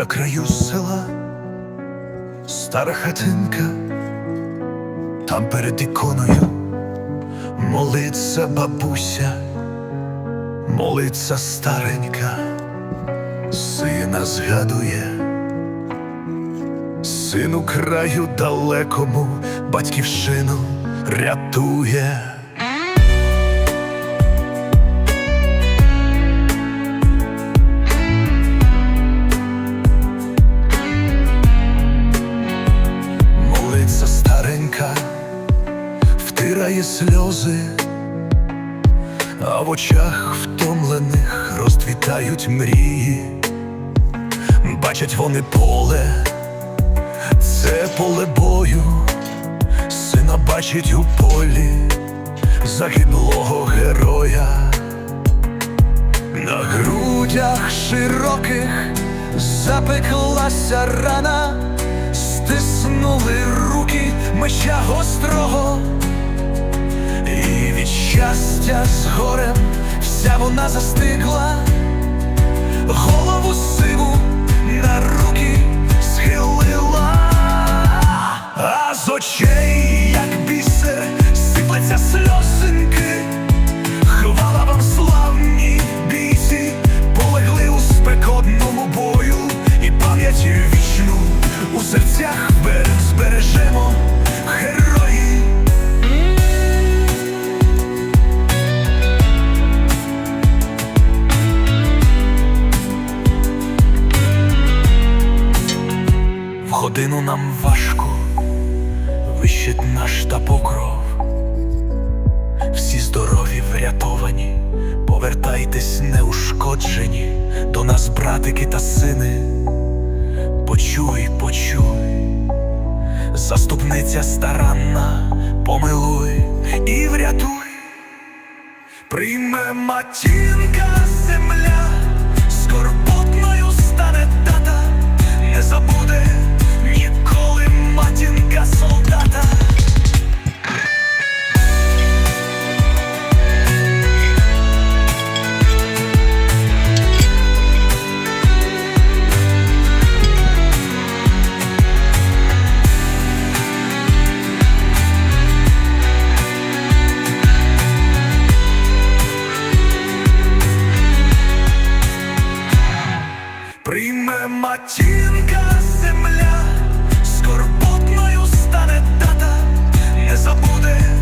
на краю села, стара хатинка, там перед іконою молиться бабуся, молиться старенька, сина згадує, сину краю далекому батьківщину рятує. Втирає сльози, а в очах втомлених розцвітають мрії. Бачать вони поле, це поле бою, сина бачить у полі загиблого героя. На грудях широких запеклася рана, стиснули руки меча гострого, з горем вся вона застигла, годину нам важко, вищить наш та покров. Всі здорові врятовані, повертайтесь неушкоджені до нас, братики та сини. Почуй, почуй, заступниця старанна, помилуй і врятуй. Прийме матінка земля, скорботною стане тата, не забуде матінка земля, скорботною стане дата, не забуде.